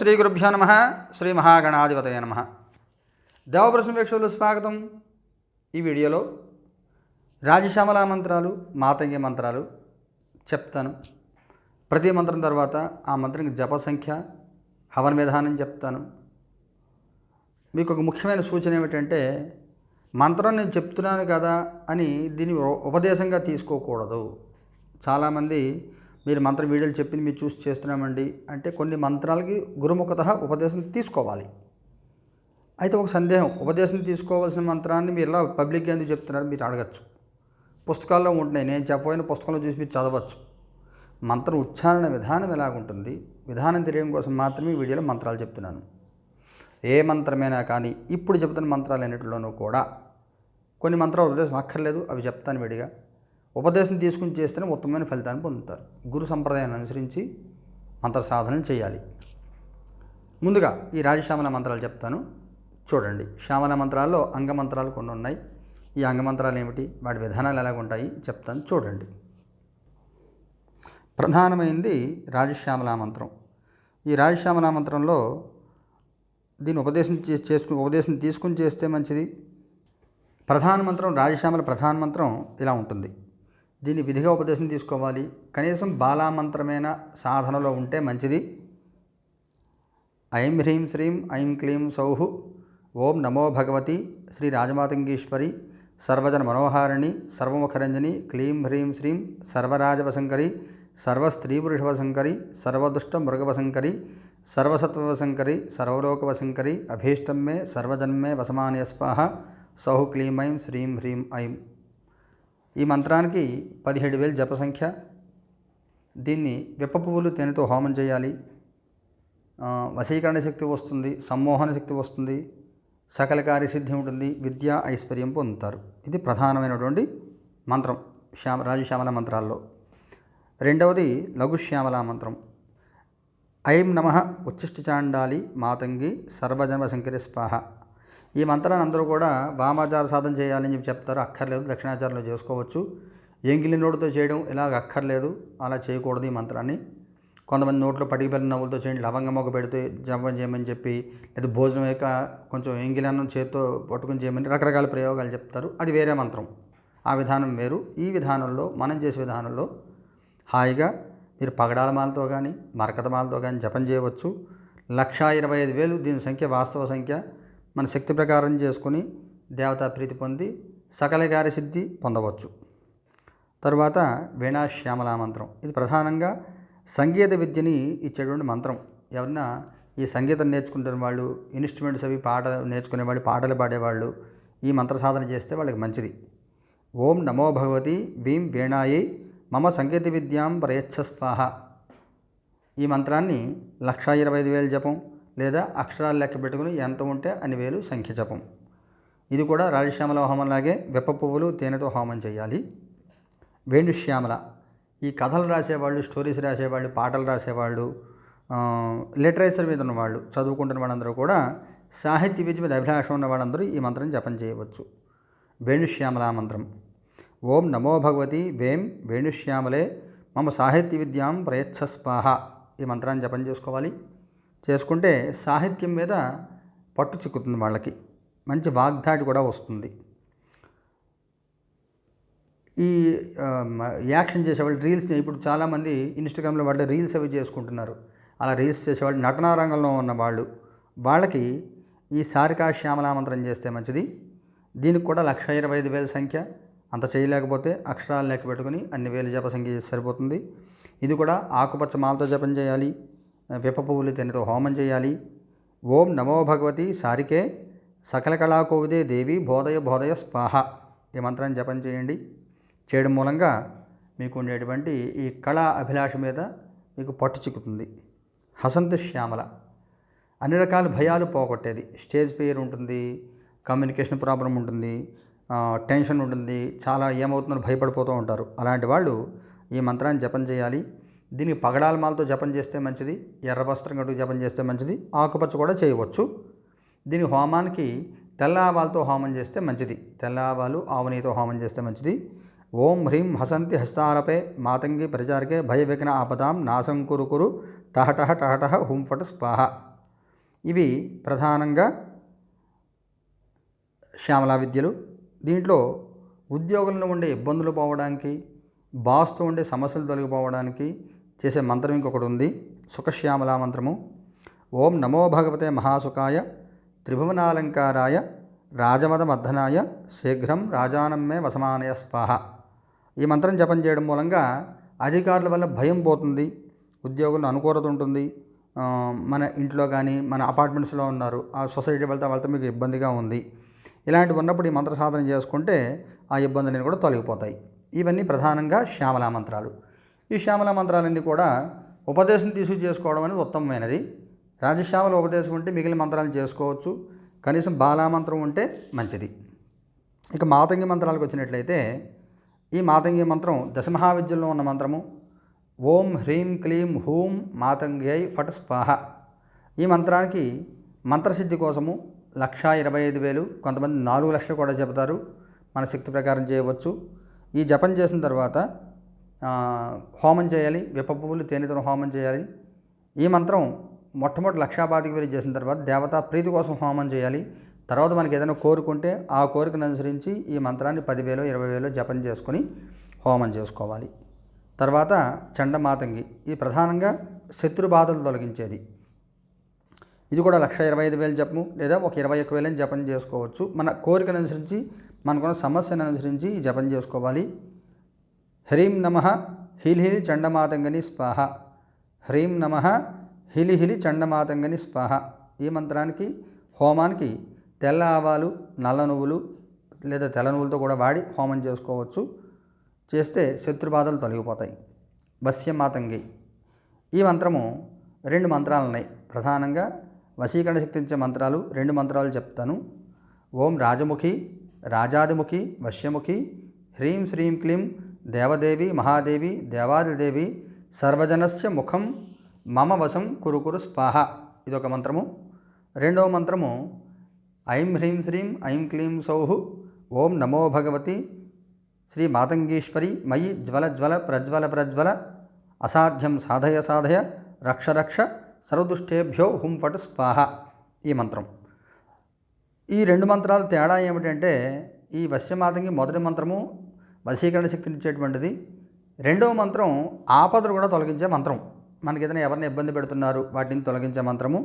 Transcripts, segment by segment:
శ్రీ గురుభ్యో నమ శ్రీ మహాగణాధిపతయ నమ. దేవప్రశ్న వీక్షకులు స్వాగతం. ఈ వీడియోలో రాజశ్యామల మంత్రాలు మాతంగి మంత్రాలు చెప్తాను. ప్రతి మంత్రం తర్వాత ఆ మంత్రానికి జప సంఖ్య హవన విధానం చెప్తాను. మీకు ఒక ముఖ్యమైన సూచన ఏమిటంటే మంత్రం నేను చెప్తున్నాను కదా అని దీన్ని ఉపదేశంగా తీసుకోకూడదు. చాలామంది మీరు మంత్రం వీడియోలు చెప్పింది మీరు చూసి చేస్తున్నామండి అంటే కొన్ని మంత్రాలకి గురుముఖత ఉపదేశం తీసుకోవాలి. అయితే ఒక సందేహం ఉపదేశం తీసుకోవాల్సిన మంత్రాన్ని మీరు ఇలా పబ్లిక్ ఎందుకు చెప్తున్నారు మీరు అడగచ్చు. పుస్తకాల్లో ఉంటున్నాయి నేను చెప్పబోయిన పుస్తకంలో చూసి మీరు చదవచ్చు. మంత్రం ఉచ్చారణ విధానం ఎలాగుంటుంది? విధానం తెలియడం కోసం మాత్రమే వీడియోలో మంత్రాలు చెప్తున్నాను. ఏ మంత్రమైనా కానీ ఇప్పుడు చెప్తున్న మంత్రాలు అన్నిటిలోనూ కూడా కొన్ని మంత్రాలు ఉపదేశం అక్కర్లేదు అవి చెప్తాను విడిగా. ఉపదేశం తీసుకుని చేస్తేనే ఉత్తమమైన ఫలితాన్ని పొందుతారు. గురు సంప్రదాయాన్ని అనుసరించి మంత్ర సాధన చేయాలి. ముందుగా ఈ రాజశ్యామల మంత్రాలు చెప్తాను. చూడండి. శ్యామల మంత్రాల్లో అంగమంత్రాలు కొన్ని ఉన్నాయి. ఈ అంగమంత్రాలు ఏమిటి? వాటి విధానాలు ఎలాగ ఉంటాయి? చెప్తాను. చూడండి. ప్రధానమైంది రాజశ్యామల మంత్రం. ఈ రాజశ్యామల మంత్రంలో దీన్ని ఉపదేశం చే- చేసుకుని ఉపదేశం తీసుకుని చేస్తే మంచిది. ప్రధాన మంత్రం రాజశ్యామల ప్రధాన మంత్రం ఇలా ఉంటుంది. దీన్ని విధిగా ఉపదేశం తీసుకోవాలి. కనీసం బాలామంత్రమైన సాధనలో ఉంటే మంచిది. ఐం హ్రీం శ్రీం ఐం క్లీం సౌహు ఓం నమో భగవతి శ్రీ రాజమాతంగీశ్వరి సర్వజన మనోహారిణి సర్వముఖరంజని క్లీం హ్రీం శ్రీం సర్వరాజవశంకరి సర్వస్త్రీపురుషవశంకరి సర్వదుష్ట మృగవశంకరి సర్వసత్వవశంకరి సర్వలోకవశంకరి అభీష్టం మే సర్వజన్మే వసమానయ సౌ సౌహు క్లీం ఐం శ్రీం హ్రీం ఐం ఈ మంత్రానికి పదిహేడు వేలు జప సంఖ్య. దీన్ని విప్ప పువ్వులు తేనెతో హోమం చేయాలి. వశీకరణ శక్తి వస్తుంది సమ్మోహన శక్తి వస్తుంది సకల కార్యసిద్ధి ఉంటుంది విద్య ఐశ్వర్యం పొందుతారు. ఇది ప్రధానమైనటువంటి మంత్రం శ్యామ రాజశ్యామల మంత్రాల్లో. రెండవది లఘుశ్యామల మంత్రం. ఐం నమ ఉచ్చిష్ట చాండాలి మాతంగి సర్వజన్మ శంకరి స్పాహ ఈ మంత్రాన్ని అందరూ కూడా వామాచార సాధన చేయాలని చెప్పి చెప్తారు. అక్కర్లేదు దక్షిణాచారంలో చేసుకోవచ్చు. ఎంగిలి నోటితో చేయడం ఇలాగ అక్కర్లేదు. అలా చేయకూడదు ఈ మంత్రాన్ని. కొంతమంది నోట్లో పటికి నవ్వులతో చేయండి. లవంగ మొగ్గ పెడితే జపం చేయమని చెప్పి లేదా భోజనం యొక్క కొంచెం ఎంగిలన్నం చేత్తో పట్టుకుని చేయమని రకరకాల ప్రయోగాలు చెప్తారు. అది వేరే మంత్రం. ఆ విధానం వేరు. ఈ విధానంలో మనం చేసే విధానంలో హాయిగా మీరు పగడాల మాలతో కానీ మరకత మాలతో కానీ జపం చేయవచ్చు. లక్షా ఇరవై ఐదు వేలు దీని సంఖ్య వాస్తవ సంఖ్య. మన శక్తి ప్రకారం చేసుకుని దేవతా ప్రీతి పొంది సకల కార్యసిద్ధి పొందవచ్చు. తరువాత వీణాశ్యామల మంత్రం. ఇది ప్రధానంగా సంగీత విద్యని ఇచ్చేటువంటి మంత్రం. ఎవరన్నా ఈ సంగీతం నేర్చుకుంటున్న వాళ్ళు ఇన్స్ట్రుమెంట్స్ అవి పాట నేర్చుకునే వాళ్ళు పాటలు పాడేవాళ్ళు ఈ మంత్ర సాధన చేస్తే వాళ్ళకి మంచిది. ఓం నమో భగవతి వీం వీణాయై మమ సంగీత విద్యాం ప్రయచ్ఛ స్వాహ ఈ మంత్రాన్ని లక్షా ఇరవై ఐదు వేలు జపం లేదా అక్షరాలు లెక్క పెట్టుకుని ఎంత ఉంటే అన్ని వేలు సంఖ్య జపం. ఇది కూడా రాజశ్యామల హోమంలాగే వెప్ప పువ్వులు తేనెతో హోమం చేయాలి. వేణుశ్యామల ఈ కథలు రాసేవాళ్ళు స్టోరీస్ రాసేవాళ్ళు పాటలు రాసేవాళ్ళు లిటరేచర్ మీద ఉన్నవాళ్ళు చదువుకుంటున్న వాళ్ళందరూ కూడా సాహిత్య విద్య మీద అభిలాషం ఉన్న వాళ్ళందరూ ఈ మంత్రం జపం చేయవచ్చు. వేణుశ్యామల మంత్రం. ఓం నమో భగవతి వేం వేణుశ్యామలే మమ సాహిత్య విద్యాం ప్రయచ్చస్వాహ. ఈ మంత్రాన్ని జపం చేసుకోవాలి. చేసుకుంటే సాహిత్యం మీద పట్టు చిక్కుతుంది వాళ్ళకి. మంచి వాగ్దాటి కూడా వస్తుంది. ఈ యాక్షన్ చేసేవాళ్ళు రీల్స్ని ఇప్పుడు చాలామంది ఇన్స్టాగ్రామ్లో వాళ్ళు రీల్స్ అవి చేసుకుంటున్నారు. అలా రీల్స్ చేసేవాళ్ళు నటనా రంగంలో ఉన్న వాళ్ళు వాళ్ళకి ఈ సారికా శ్యామలామంత్రం చేస్తే మంచిది. దీనికి కూడా లక్ష ఇరవై ఐదు వేల సంఖ్య. అంత చేయలేకపోతే అక్షరాలు లెక్క పెట్టుకుని అన్ని వేలు జప సంఖ్య సరిపోతుంది. ఇది కూడా ఆకుపచ్చ మాలతో జపం చేయాలి. విప్ప పువ్వులు తేనెతో హోమం చేయాలి. ఓం నమో భగవతి సారికే సకల కళాకోవిదే దేవి బోధయ బోధయ స్వాహ ఈ మంత్రాన్ని జపం చేయండి. చేయడం మూలంగా మీకు ఉండేటువంటి ఈ కళా అభిలాష మీద మీకు పట్టు చిక్కుతుంది. హసంత శ్యామల. అన్ని రకాల భయాలు పోగొట్టేది. స్టేజ్ ఫియర్ ఉంటుంది కమ్యూనికేషన్ ప్రాబ్లం ఉంటుంది టెన్షన్ ఉంటుంది చాలా ఏమవుతుందో భయపడిపోతూ ఉంటారు. అలాంటి వాళ్ళు ఈ మంత్రాన్ని జపం చేయాలి. దీనికి పగడాల మాలతో జపం చేస్తే మంచిది ఎర్ర వస్త్రం కట్టుకు జపం చేస్తే మంచిది ఆకుపచ్చ కూడా చేయవచ్చు. దీని హోమానికి తెల్ల ఆవాలతో హోమం చేస్తే మంచిది. తెల్ల ఆవాలు ఆవునితో హోమం చేస్తే మంచిది. ఓం హ్రీం హసంతి హస్తారపే మాతంగి ప్రచారకే భయ విఘ్న ఆపదాం నాశం కురు కురు టహటహ టహటహ హుం ఫట్ స్వాహ. ఇవి ప్రధానంగా శ్యామలా విద్యలు. దీంట్లో ఉద్యోగులను ఉండే ఇబ్బందులు పోవడానికి బాస్తో ఉండే సమస్యలు తొలగిపోవడానికి చేసే మంత్రం ఇంకొకటి ఉంది. సుఖశ్యామలా మంత్రము. ఓం నమో భగవతే మహాసుఖాయ త్రిభువనాలంకారాయ రాజమద మర్ధనాయ శీఘ్రం రాజానమ్మే వసమానయ స్పాహ ఈ మంత్రం జపం చేయడం మూలంగా అధికారుల వల్ల భయం పోతుంది ఉద్యోగులు అనుకూలత ఉంటుంది. మన ఇంట్లో కానీ మన అపార్ట్మెంట్స్లో ఉన్నారు. ఆ సొసైటీ వెళ్తే వాళ్ళతో మీకు ఇబ్బందిగా ఉంది. ఇలాంటివి ఉన్నప్పుడు ఈ మంత్ర సాధన చేసుకుంటే ఆ ఇబ్బందులన్నీ కూడా తొలగిపోతాయి. ఇవన్నీ ప్రధానంగా శ్యామలా మంత్రాలు. ఈ శ్యామల మంత్రాలన్నీ కూడా ఉపదేశం తీసుకు చేసుకోవడం అనేది ఉత్తమమైనది. రాజశ్యామల ఉపదేశం ఉంటే మిగిలిన మంత్రాలు చేసుకోవచ్చు. కనీసం బాలామంత్రం ఉంటే మంచిది. ఇక మాతంగి మంత్రాలకు వచ్చినట్లయితే ఈ మాతంగి మంత్రం దశమహావిద్యల్లో ఉన్న మంత్రము. ఓం హ్రీం క్లీం హూం మాతంగ్యై ఫట్ స్వాహ. ఈ మంత్రానికి మంత్రసిద్ధి కోసము లక్ష ఇరవై ఐదు వేలు కొంతమంది నాలుగు లక్షలు కూడా చెబుతారు. మన శక్తి ప్రకారం చేయవచ్చు. ఈ జపం చేసిన తర్వాత హోమం చేయాలి విప్ప పువ్వులు తేనెతో హోమం చేయాలి. ఈ మంత్రం మొట్టమొదటి లక్షాపాతికి వెళ్ళి చేసిన తర్వాత దేవతా ప్రీతి కోసం హోమం చేయాలి. తర్వాత మనకి ఏదైనా కోరుకుంటే ఆ కోరికను అనుసరించి ఈ మంత్రాన్ని పదివేలు ఇరవై వేలు జపం చేసుకొని హోమం చేసుకోవాలి. తర్వాత చండమాతంగి ఇది ప్రధానంగా శత్రు బాధలు తొలగించేది. ఇది కూడా లక్ష ఇరవై ఐదు వేలు జపము లేదా ఒక ఇరవై ఒక్క వేలని జపం చేసుకోవచ్చు. మన కోరికను అనుసరించి మనకున్న సమస్యను అనుసరించి జపం చేసుకోవాలి. హ్రీం నమ హిలిహిలి చండమాతంగని స్వాహ. హ్రీం నమ హిలిహిలి చండమాతంగని స్వాహ. ఈ మంత్రానికి హోమానికి తెల్ల ఆవాలు నల్ల నువ్వులు లేదా తెల్ల నువ్వులతో కూడా వాడి హోమం చేసుకోవచ్చు. చేస్తే శత్రుబాధలు తొలగిపోతాయి. వశ్యమాతంగి ఈ మంత్రము రెండు మంత్రాలు ఉన్నాయి ప్రధానంగా వశీకరణ శక్తించే మంత్రాలు రెండు మంత్రాలు చెప్తాను. ఓం రాజముఖి రాజాదిముఖి వశ్యముఖి హ్రీం శ్రీం క్లీం దేవదేవి మహాదేవి దేవాదిదేవి సర్వజనస్య ముఖం మమ వశం కురుకురు స్వాహ. ఇదొక మంత్రము. రెండవ మంత్రము ఐం హ్రీం శ్రీం ఐం క్లీం సౌహు ఓం నమో భగవతి శ్రీ మాతంగీశ్వరి మయి జ్వల జ్వల ప్రజ్వల ప్రజ్వల అసాధ్యం సాధయ సాధయ రక్ష రక్ష సర్వదుష్టేభ్యో హుం ఫట్ స్వాహ. ఈ మంత్రం. ఈ రెండు మంత్రాలు తేడా ఏమిటంటే ఈ వశ్యమాతంగి మొదటి మంత్రము వశీకరణ శక్తిని ఇచ్చేటువంటిది రెండవ మంత్రం ఆపదలు కూడా తొలగించే మంత్రం. మనకి ఏదైనా ఎవరిని ఇబ్బంది పెడుతున్నారు వాటిని తొలగించే మంత్రము.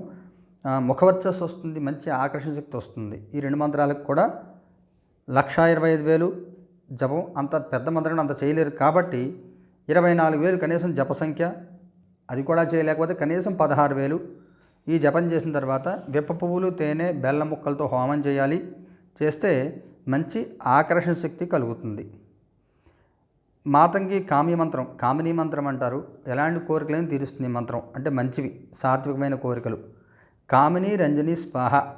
ముఖవర్చస్సు వస్తుంది మంచి ఆకర్షణ శక్తి వస్తుంది. ఈ రెండు మంత్రాలకు కూడా లక్ష ఇరవై ఐదు వేలు జపం అంత పెద్ద మంత్రం అంత చేయలేరు కాబట్టి ఇరవై నాలుగు వేలు కనీసం జప సంఖ్య అది కూడా చేయలేకపోతే కనీసం పదహారు వేలు. ఈ జపం చేసిన తర్వాత విప్ప పువ్వులు తేనె బెల్లం ముక్కలతో హోమం చేయాలి. చేస్తే మంచి ఆకర్షణ శక్తి కలుగుతుంది. మాతంగి కామ్య మంత్రం కామిని మంత్రం అంటారు. ఎలాంటి కోరికలను తీరుస్తుంది మంత్రం. అంటే మంచివి సాత్వికమైన కోరికలు. కామిని రంజని స్వాహ.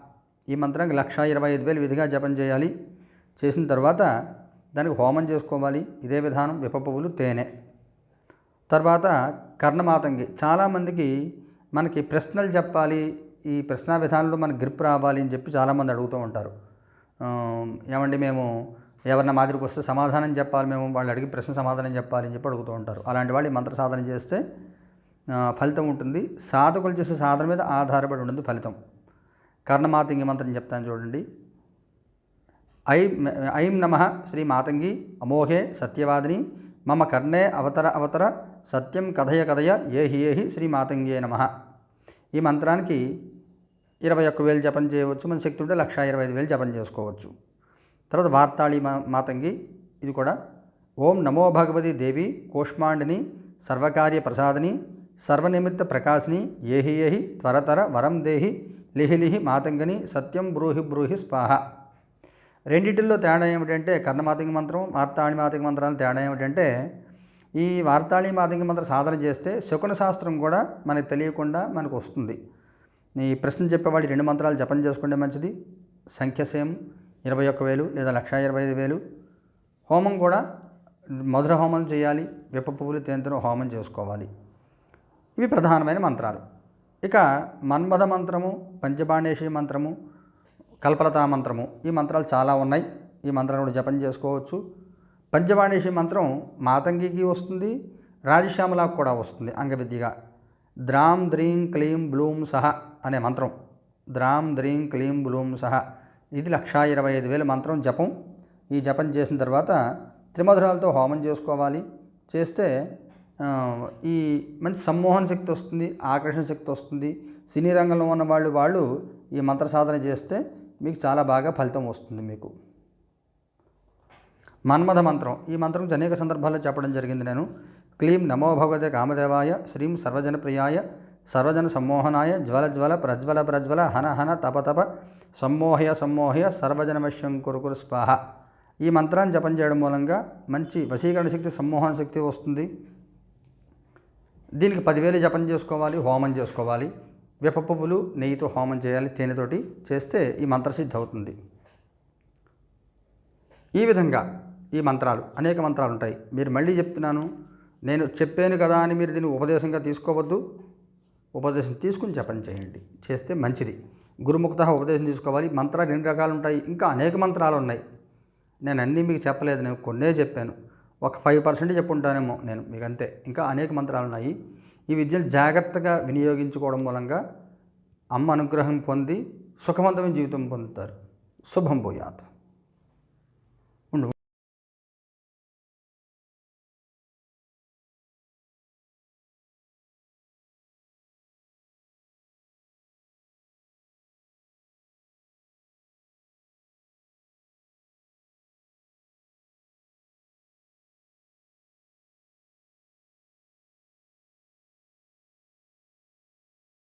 ఈ మంత్రానికి లక్ష ఇరవై ఐదు వేలు విధిగా జపం చేయాలి. చేసిన తర్వాత దానికి హోమం చేసుకోవాలి. ఇదే విధానం విప పువ్వులు తేనె. తర్వాత కర్ణమాతంగి. చాలామందికి మనకి ప్రశ్నలు చెప్పాలి. ఈ ప్రశ్న విధానంలో మనకి గ్రిప్ రావాలి అని చెప్పి చాలామంది అడుగుతూ ఉంటారు. ఏమండి మేము ఎవరిన మాదిరికి వస్తే సమాధానం చెప్పాలి మేము వాళ్ళు అడిగి ప్రశ్న సమాధానం చెప్పాలి అని చెప్పి అడుగుతూ ఉంటారు. అలాంటి వాళ్ళు మంత్ర సాధన చేస్తే ఫలితం ఉంటుంది. సాధకులు చేసే సాధన మీద ఆధారపడి ఉంటుంది ఫలితం. కర్ణమాతంగి మంత్రం చెప్తాను చూడండి. ఐం ఐం నమ శ్రీ మాతంగి అమోఘే సత్యవాదిని మమ కర్ణే అవతర అవతర సత్యం కథయ కథయ ఏహి ఏహి శ్రీ మాతంగే నమ. ఈ మంత్రానికి ఇరవై ఒక్క వేలు జపం చేయవచ్చు. మన శక్తి ఉంటే లక్ష ఇరవై ఐదు వేలు జపం చేసుకోవచ్చు. తర్వాత వార్తాళి మా మాతంగి ఇది కూడా. ఓం నమో భగవతి దేవి కోష్మాండిని సర్వకార్య ప్రసాదిని సర్వనిమిత్త ప్రకాశిని ఏహి ఏహి త్వరతర వరం దేహి లిహిలిహి మాతంగిని సత్యం బ్రూహి బ్రూహి స్వాహ. రెండిటిల్లో తేడా ఏమిటంటే కర్ణమాతంగి మంత్రం వార్తాళి మాతంగి మంత్రాల తేడా ఏమిటంటే ఈ వార్తాళి మాతంగి మంత్ర సాధన చేస్తే శకున శాస్త్రం కూడా మనకు తెలియకుండా మనకు వస్తుంది. ఈ ప్రశ్న చెప్పేవాళ్ళు రెండు మంత్రాలు జపం చేసుకుంటే మంచిది. సంఖ్య సేమ్. ఇరవై ఒక్క వేలు లేదా లక్ష ఇరవై ఐదు వేలు. హోమం కూడా మధుర హోమం చేయాలి విప్ప పువ్వులు తేనెతో హోమం చేసుకోవాలి. ఇవి ప్రధానమైన మంత్రాలు. ఇక మన్మథ మంత్రము పంచబాణేశ్వరి మంత్రము కల్పలతా మంత్రము ఈ మంత్రాలు చాలా ఉన్నాయి. ఈ మంత్రాలు కూడా జపం చేసుకోవచ్చు. పంచబాణేశ్వరి మంత్రం మాతంగికి వస్తుంది రాజశ్యామలకు కూడా వస్తుంది అంగవిద్యగా. ద్రాం ద్రీం క్లీం బ్లూం సహ అనే మంత్రం. ద్రాం ద్రీం క్లీం బ్లూం సహా. ఇది లక్షా ఇరవై ఐదు వేల మంత్రం జపం. ఈ జపం చేసిన తర్వాత త్రిమధురాలతో హోమం చేసుకోవాలి. చేస్తే ఈ మంచి సమ్మోహన శక్తి వస్తుంది ఆకర్షణ శక్తి వస్తుంది. సినీ రంగంలో ఉన్న వాళ్ళు వాళ్ళు ఈ మంత్ర సాధన చేస్తే మీకు చాలా బాగా ఫలితం వస్తుంది మీకు. మన్మథ మంత్రం. ఈ మంత్రం అనేక సందర్భాల్లో చెప్పడం జరిగింది నేను. క్లీం నమో భగవతే కామదేవాయ శ్రీం సర్వజనప్రియాయ సర్వజన సమ్మోహనాయ జ్వల జ్వల ప్రజ్వల ప్రజ్వల హన హన తప తప సమ్మోహయ సమ్మోహయ సర్వజనమశ్యం కురుకురు స్వాహ. ఈ మంత్రాన్ని జపం చేయడం మూలంగా మంచి వశీకరణ శక్తి సమ్మోహన శక్తి వస్తుంది. దీనికి పదివేలు జపం చేసుకోవాలి హోమం చేసుకోవాలి. వేప పువ్వులు నెయ్యితో హోమం చేయాలి తేనెతోటి చేస్తే ఈ మంత్రసిద్ధి అవుతుంది. ఈ విధంగా ఈ మంత్రాలు అనేక మంత్రాలు ఉంటాయి. మీరు మళ్ళీ చెప్తున్నాను నేను చెప్పాను కదా అని మీరు దీన్ని ఉపదేశంగా తీసుకోవద్దు. ఉపదేశం తీసుకుని జపం చేయండి. చేస్తే మంచిది. గురుముఖత ఉపదేశం తీసుకోవాలి. మంత్రాలు ఎన్ని రకాలు ఉంటాయి? ఇంకా అనేక మంత్రాలు ఉన్నాయి. నేను అన్నీ మీకు చెప్పలేదు. నేను కొన్నే చెప్పాను. ఒక ఫైవ్ పర్సెంట్ చెప్పుంటానేమో నేను మీకు అంతే ఇంకా అనేక మంత్రాలు ఉన్నాయి. ఈ విద్యను జాగ్రత్తగా వినియోగించుకోవడం మూలంగా అమ్మ అనుగ్రహం పొంది సుఖవంతమైన జీవితం పొందుతారు. శుభం పోయాత్